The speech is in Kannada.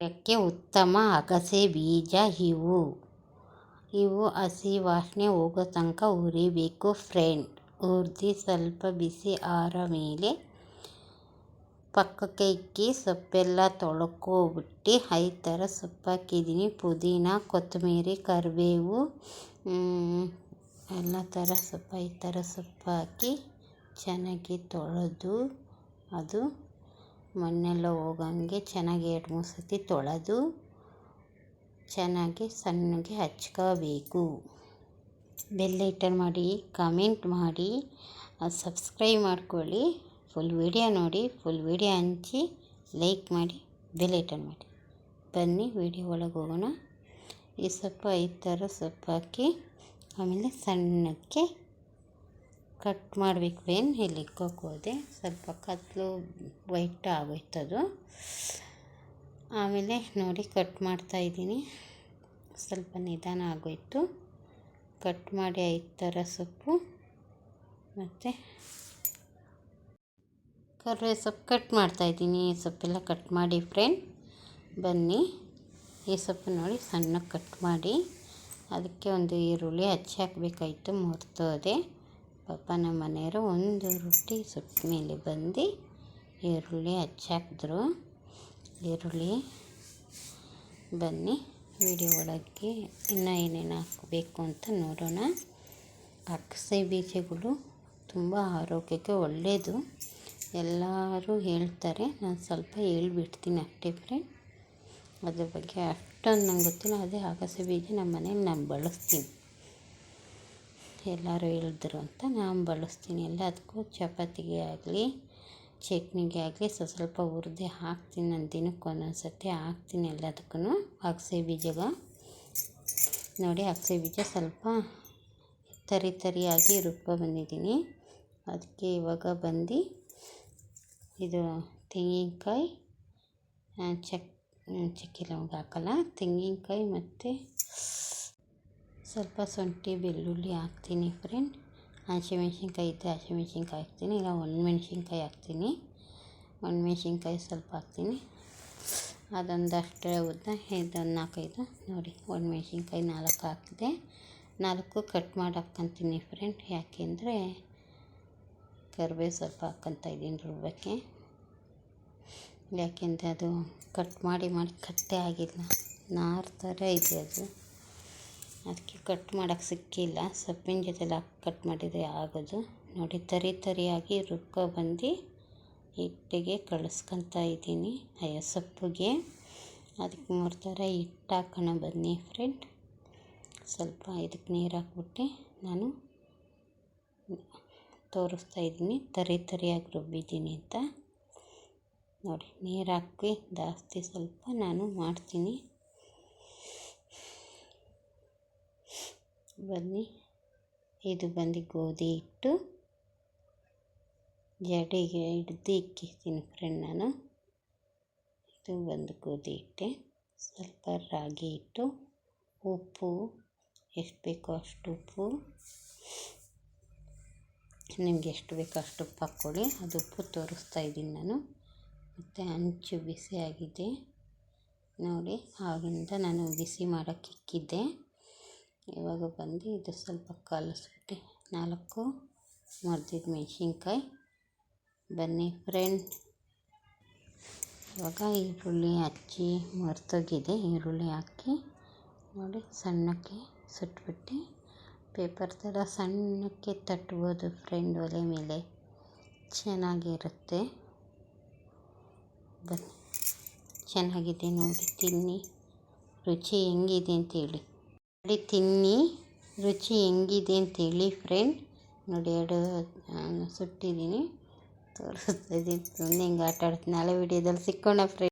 ಆರೋಗ್ಯಕ್ಕೆ ಉತ್ತಮ ಅಗಸೆ ಬೀಜ ಇವು. ಇವು ಹಸಿ ವಾಸನೆ ಹೋಗೋ ತನಕ ಹುರಿಬೇಕು ಫ್ರೆಂಡ್. ಹುರಿದು ಸ್ವಲ್ಪ ಬಿಸಿ ಆರ ಮೇಲೆ ಪಕ್ಕಕ್ಕೆ ಇಕ್ಕಿ ಸೊಪ್ಪೆಲ್ಲ ತೊಳ್ಕೊಬಿಟ್ಟು ಐದು ಥರ ಸೊಪ್ಪು ಹಾಕಿದ್ದೀನಿ ಪುದೀನ, ಕೊತ್ತಂಬರಿ, ಕರಿಬೇವು ಎಲ್ಲ ಥರ ಸೊಪ್ಪು ಐದು ಥರ ಸೊಪ್ಪು ಹಾಕಿ ಚೆನ್ನಾಗಿ ತೊಳೆದು ಅದು ಮಣ್ಣೆಲ್ಲ ಹೋಗಂಗೆ ಚೆನ್ನಾಗಿ ಎರಡು ಮೂರು ಸರ್ತಿ ತೊಳೆದು ಚೆನ್ನಾಗಿ ಸಣ್ಣಗೆ ಹಚ್ಕೋಬೇಕು. ಬೆಲ್ ಐಟನ್ ಮಾಡಿ, ಕಮೆಂಟ್ ಮಾಡಿ ಸಬ್ಸ್ಕ್ರೈಬ್ ಮಾಡ್ಕೊಳ್ಳಿ. ಫುಲ್ ವಿಡಿಯೋ ನೋಡಿ, ಫುಲ್ ವಿಡಿಯೋ ಹಂಚಿ ಲೈಕ್ ಮಾಡಿ, ಬೆಲ್ ಐಟನ್ ಮಾಡಿ. ಬನ್ನಿ, ವಿಡಿಯೋ ಒಳಗೆ ಹೋಗೋಣ. ಈ ಸೊಪ್ಪು ಐದು ಥರ ಸೊಪ್ಪು ಹಾಕಿ ಆಮೇಲೆ ಸಣ್ಣಕ್ಕೆ ಕಟ್ ಮಾಡಬೇಕು ಏನು? ಇಲ್ಲಿ ಹೋದೆ. ಸ್ವಲ್ಪ ಕತ್ತಲು ವೈಟ್ ಆಗೋಯ್ತದು. ಆಮೇಲೆ ನೋಡಿ ಕಟ್ ಮಾಡ್ತಾಯಿದ್ದೀನಿ ಸ್ವಲ್ಪ ನಿಧಾನ ಆಗೋಯ್ತು. ಕಟ್ ಮಾಡಿ ಐದು ಥರ ಸೊಪ್ಪು ಮತ್ತು ಕರ್ವೆ ಸೊಪ್ಪು ಕಟ್ ಮಾಡ್ತಾಯಿದ್ದೀನಿ ಸೊಪ್ಪೆಲ್ಲ ಕಟ್ ಮಾಡಿ ಫ್ರೆಂಡ್, ಬನ್ನಿ. ಈ ಸೊಪ್ಪು ನೋಡಿ ಸಣ್ಣಗೆ ಕಟ್ ಮಾಡಿ. ಅದಕ್ಕೆ ಒಂದು ಈರುಳ್ಳಿ ಹಚ್ಚಿ ಹಾಕಬೇಕಾಯ್ತು, ಮುರಿದೋದೆ. ಪಾಪ ನಮ್ಮ ಮನೆಯವರು ಒಂದು ರೊಟ್ಟಿ ಸುಟ್ಟ ಮೇಲೆ ಬಂದು ಈರುಳ್ಳಿ ಹಚ್ಚಾಕಿದ್ರು. ಈರುಳ್ಳಿ ಬನ್ನಿ, ವಿಡಿಯೋ ಒಳಗೆ ಇನ್ನೂ ಏನೇನು ಹಾಕಬೇಕು ಅಂತ ನೋಡೋಣ. ಅಗಸೆ ಬೀಜಗಳು ತುಂಬ ಆರೋಗ್ಯಕ್ಕೆ ಒಳ್ಳೆಯದು. ಎಲ್ಲರೂ ಹೇಳ್ತಾರೆ, ನಾನು ಸ್ವಲ್ಪ ಹೇಳ್ಬಿಡ್ತೀನಿ ಅಷ್ಟೇ ಫ್ರೆಂಡ್. ಅದ್ರ ಬಗ್ಗೆ ಅಷ್ಟೊಂದು ನಂಗೆ ಗೊತ್ತಿಲ್ಲ, ಅದೇ ಅಗಸೆ ಬೀಜ ನಮ್ಮ ಮನೇಲಿ ನಾನು ಬಳಸ್ತೀನಿ. ಎಲ್ಲರೂ ಹೇಳಿದ್ರು ಅಂತ ನಾನು ಬಳಸ್ತೀನಿ. ಎಲ್ಲದಕ್ಕೂ ಚಪಾತಿಗೆ ಆಗಲಿ, ಚಟ್ನಿಗೆ ಆಗಲಿ ಸ್ವಲ್ಪ ಸ್ವಲ್ಪ ಹುರಿದು ಹಾಕ್ತೀನಿ ನಾನು ದಿನಕ್ಕೆ ಒಂದೊಂದು ಸರ್ತಿ ಹಾಕ್ತೀನಿ ಎಲ್ಲದಕ್ಕೂ ಅಗಸೆ ಬೀಜಗ ನೋಡಿ ಅಗಸೆ ಬೀಜ ಸ್ವಲ್ಪ ತರಿ ತರಿಯಾಗಿ ರುಬ್ಬ ಬಂದಿದ್ದೀನಿ. ಅದಕ್ಕೆ ಇವಾಗ ಬಂದು ಇದು ತೆಂಗಿನಕಾಯಿ ಚಕ್, ಚಕ್ಕೆ ಲವಂಗ ಹಾಕಲ್ಲ, ತೆಂಗಿನಕಾಯಿ ಮತ್ತು ಸ್ವಲ್ಪ ಶುಂಠಿ, ಬೆಳ್ಳುಳ್ಳಿ ಹಾಕ್ತೀನಿ ಫ್ರೆಂಡ್ ಹಸಿಮೆಣ್ಸಿನ್ಕಾಯಿ ಇದ್ದರೆ ಹಸಿಮೆಣ್ಸಿನ್ಕಾಯಿ ಹಾಕ್ತೀನಿ, ಇಲ್ಲ ಒಣಮೆಣ್ಸಿನ್ಕಾಯಿ ಹಾಕ್ತೀನಿ. ಒಣಮೆಣ್ಸಿನ್ಕಾಯಿ ಸ್ವಲ್ಪ ಹಾಕ್ತೀನಿ. ಅದೊಂದಷ್ಟು ಉದ್ದ, ಇದೊಂದು ನಾಲ್ಕೈದು. ನೋಡಿ, ಒಣಮೆಣ್ಸಿನ್ಕಾಯಿ ನಾಲ್ಕು ಹಾಕಿದೆ. ನಾಲ್ಕು ಕಟ್ ಮಾಡಿ ಹಾಕ್ಕೊತೀನಿ ಫ್ರೆಂಡ್ ಯಾಕೆಂದರೆ ಕರ್ಬೇವು ಸ್ವಲ್ಪ ಹಾಕ್ಕೊತಾ ಇದ್ದೀನಿ ರುಬ್ಬಕ್ಕೆ ಯಾಕೆಂದರೆ ಅದು ಕಟ್ ಮಾಡಿ ಮಾಡಿ ಕಟ್ಟೆ ಆಗಿಲ್ಲ. ನಾರು ಥರ ಇದೆ ಅದು. ಅದಕ್ಕೆ ಕಟ್ ಮಾಡೋಕ್ಕೆ ಸಿಕ್ಕಿಲ್ಲ. ಸೊಪ್ಪಿನ ಜೊತೆಲಿ ಹಾಕಿ ಕಟ್ ಮಾಡಿದರೆ ಆಗೋದು. ನೋಡಿ, ತರಿ ತರಿಯಾಗಿ ಬಂದು ಹಿಟ್ಟಿಗೆ ಕಳಿಸ್ಕೊತಾ ಇದ್ದೀನಿ. ಅಯ್ಯೋ, ಸೊಪ್ಪಿಗೆ. ಅದಕ್ಕೆ ಮೂರು ಥರ ಹಿಟ್ಟು ಹಾಕೋಣ ಬನ್ನಿ ಫ್ರೆಂಡ್ ಸ್ವಲ್ಪ ಇದಕ್ಕೆ ನೀರು ಹಾಕ್ಬಿಟ್ಟು ನಾನು ತೋರಿಸ್ತಾ ಇದ್ದೀನಿ. ತರಿ ತರಿಯಾಗಿ ರುಬ್ಬಿದ್ದೀನಿ ಅಂತ. ನೋಡಿ, ನೀರು ಹಾಕಿ ಜಾಸ್ತಿ ಸ್ವಲ್ಪ ನಾನು ಮಾಡ್ತೀನಿ. ಬನ್ನಿ. ಇದು ಬಂದು ಗೋಧಿ ಹಿಟ್ಟು. ಜಡೆಗೆ ಹಿಡ್ದು ಇಕ್ಕಿರ್ತೀನಿ ಫ್ರೆಂಡ್ ನಾನು. ಇದು ಬಂದು ಗೋಧಿ ಇಟ್ಟೆ ಸ್ವಲ್ಪ ರಾಗಿ ಹಿಟ್ಟು, ಉಪ್ಪು, ಎಷ್ಟು ಬೇಕೋ ಅಷ್ಟು ಉಪ್ಪು. ನಿಮ್ಗೆ ಎಷ್ಟು ಬೇಕೋ ಅಷ್ಟು ಉಪ್ಪು ಹಾಕ್ಕೊಳ್ಳಿ. ಅದು ಉಪ್ಪು ತೋರಿಸ್ತಾ ಇದ್ದೀನಿ ನಾನು. ಮತ್ತು ಹಂಚು ಬಿಸಿ ಆಗಿದೆ ನೋಡಿ, ಆಗಿಂದ ನಾನು ಬಿಸಿ ಮಾಡೋಕ್ಕೆ ಇಕ್ಕಿದ್ದೆ. ಇವಾಗ ಬಂದು ಇದು ಸ್ವಲ್ಪ ಕಲಿಸ್ಬಿಟ್ಟು ನಾಲ್ಕು, ಮರ್ದಿದ ಮೆಣಸಿನ್ಕಾಯಿ. ಬನ್ನಿ ಫ್ರೆಂಡ್ ಇವಾಗ ಈರುಳ್ಳಿ ಹಚ್ಚಿ ಮರ್ತೋಗಿದೆ, ಈರುಳ್ಳಿ ಹಾಕಿ ನೋಡಿ ಸಣ್ಣಕ್ಕೆ ಸುಟ್ಬಿಟ್ಟು ಪೇಪರ್ ಥರ ಸಣ್ಣಕ್ಕೆ ತಟ್ಬೋದು ಫ್ರೆಂಡ್ ಒಲೆ ಮೇಲೆ. ಚೆನ್ನಾಗಿರುತ್ತೆ. ಬನ್ನಿ. ಚೆನ್ನಾಗಿದೆ ನೋಡಿ, ತಿನ್ನಿ. ರುಚಿ ಹೆಂಗಿದೆ ಅಂತೇಳಿ ನೋಡಿ, ತಿನ್ನಿ. ರುಚಿ ಹೆಂಗಿದೆ ಅಂತೇಳಿ ಫ್ರೆಂಡ್ ನೋಡಿ, ಎರಡು ಸುಟ್ಟಿದ್ದೀನಿ. ತೋರಿಸ್ತಾ ಇದ್ದೀನಿ. ಸುಮ್ಮನೆ ಹಿಂಗೆ ಆಟ ಆಡ್ತೀನಿ. ನಾಳೆ ವಿಡಿಯೋದಲ್ಲಿ ಸಿಕ್ಕೋಣ ಫ್ರೆಂಡ್